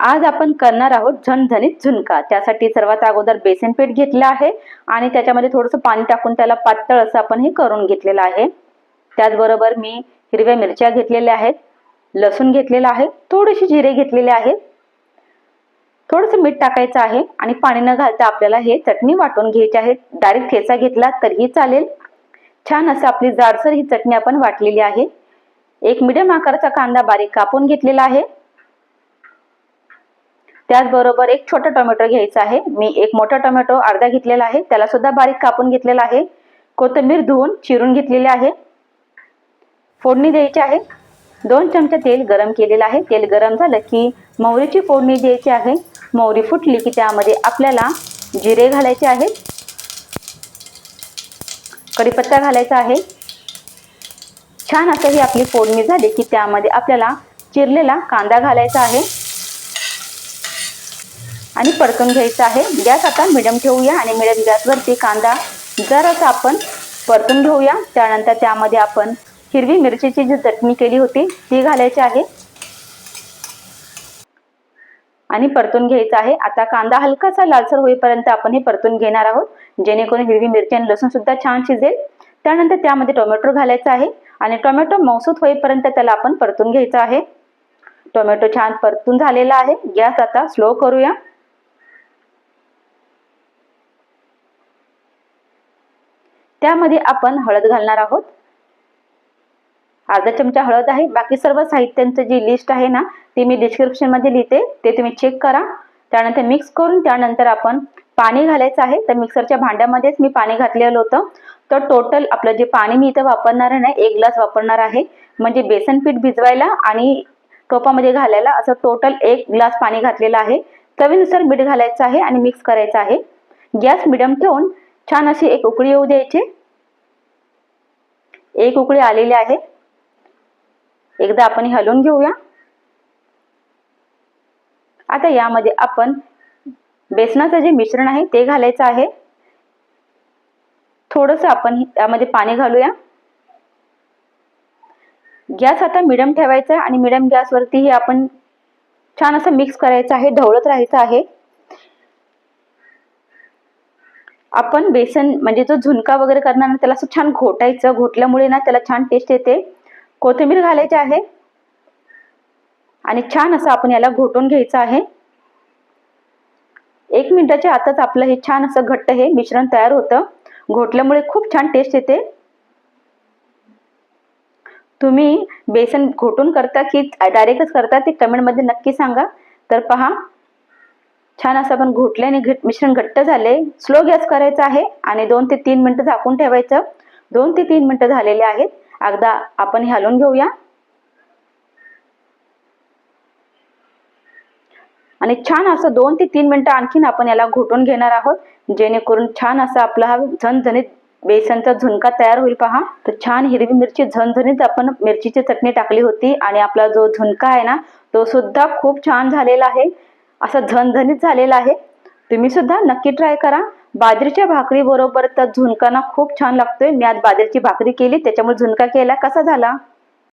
आज आपण करणार आहोत झणझणीत झुणका. त्यासाठी सर्वात अगोदर बेसन पीठ घेतलं आहे आणि त्याच्यामध्ये थोडंसं पाणी टाकून त्याला पातळ असं आपण हे करून घेतलेलं आहे. त्याचबरोबर मी हिरव्या मिरच्या घेतलेल्या आहेत लसूण घेतलेला आहे थोडेसे जिरे घेतलेले आहेत थोडंसं मीठ टाकायचं आहे आणि पाणी न घालता आपल्याला हे चटणी वाटून घ्यायची आहे. डायरेक्ट ठेचा घेतला तरीही चालेल. छान असं आपली जाडसर ही चटणी आपण वाटलेली आहे. एक मिडियम आकाराचा कांदा बारीक कापून घेतलेला आहे. त्याचबरोबर एक छोटा टोमॅटो घ्यायचा आहे. मी एक मोठा टोमॅटो अर्धा घेतलेला आहे. त्याला सुद्धा बारीक कापून घेतलेला आहे. कोथिंबीर धुवून चिरून घेतलेली आहे. फोडणी द्यायची आहे. दोन चमचे तेल गरम केलेलं आहे. तेल गरम झालं की मोहरीची फोडणी द्यायची आहे. मोहरी फुटली की त्यामध्ये आपल्याला जिरे घालायचे आहे. कढीपत्ता घालायचा आहे. छान असं ही आपली फोडणी झाली की त्यामध्ये आपल्याला चिरलेला कांदा घालायचा आहे. आणि परतून घ्यायचं आहे. गॅस आता मिडियम ठेवूया आणि मिडियम गॅसवरती कांदा जरासा आपण परतून घेऊया. त्यानंतर त्यामध्ये आपण हिरवी मिरचीची जी चटणी केली होती ती घालायची आहे. आणि परतून घ्यायचं आहे. आता कांदा हलकासा लालसर होईपर्यंत आपण हे परतून घेणार आहोत. जेणेकरून हिरवी मिरची आणि लसूण सुद्धा छान शिजेल. त्यानंतर त्यामध्ये टोमॅटो घालायचा आहे आणि टोमॅटो मौसूत होईपर्यंत त्याला आपण परतून घ्यायचं आहे. टोमॅटो छान परतून झालेला आहे. गॅस आता स्लो करूया. त्यामध्ये आपण हळद घालणार आहोत. अर्धा चमचा हळद आहे. बाकी सर्व साहित्यांचं जी लिस्ट आहे ना ती मी डिस्क्रिप्शनमध्ये लिहिते. ते तुम्ही चेक करा. त्यानंतर मिक्स करून त्यानंतर आपण पाणी घालायचं आहे. तर मिक्सरच्या भांड्यामध्येच मी पाणी घातलेलं होतं. तर टोटल आपलं जे पाणी मी इथं वापरणार आहे ना एक ग्लास वापरणार आहे. म्हणजे बेसन पीठ भिजवायला आणि टोपामध्ये घालायला असं टोटल एक ग्लास पाणी घातलेलं आहे. चवीनुसार मीठ घालायचं आहे आणि मिक्स करायचं आहे. गॅस मिडियम ठेवून छान अशी एक उकळी येऊ द्यायची. एक उकळी आलेली आहे. एकदा आपण हलवून घेऊया. आता यामध्ये आपण बेसनाचं जे मिश्रण आहे ते घालायचं आहे. थोडस आपण यामध्ये पाणी घालूया. गॅस आता मिडियम ठेवायचा आहे आणि मिडियम गॅसवरती हे आपण छान असं मिक्स करायचं आहे. ढवळत राहायचं आहे. आपण बेसन म्हणजे जो झुणका वगैरे करणार ना त्याला असं छान घोटायचं घोटल्यामुळे ना त्याला छान टेस्ट येते. कोथिंबीर घालायची आहे. आणि छान असं आपण याला घोटून घ्यायचं आहे. एक मिनिटाच्या आताच आपलं हे छान असं घट्ट हे मिश्रण तयार होतं. घोटल्यामुळे खूप छान टेस्ट येते. तुम्ही बेसन घोटून करता की डायरेक्टच करता ते कमेंटमध्ये नक्की सांगा. तर पहा छान असं आपण घोटल्याने घट मिश्रण घट्ट झाले. स्लो गॅस करायचा आहे आणि दोन ते तीन मिनटं झाकून ठेवायचं. दोन ते तीन मिनटं झालेले आहेत. अगदा आपण हलवून घेऊया. आणि छान असं दोन ते तीन मिनटं आणखीन आपण याला घोटून घेणार आहोत. जेणेकरून छान असा आपला हा झणझणीत बेसनचा झुणका तयार होईल पहा. तर छान हिरवी मिरची झणझणीत आपण मिरचीची चटणी टाकली होती आणि आपला जो झुणका आहे ना तो सुद्धा खूप छान झालेला आहे. असा झणझणीत झालेला आहे. तुम्ही सुद्धा नक्की ट्राय करा. बाजरीच्या भाकरी बरोबर तर झुणकाना खूप छान लागतोय. मी आज बाजरीची भाकरी केली त्याच्यामुळे झुणका केला. कसा झाला?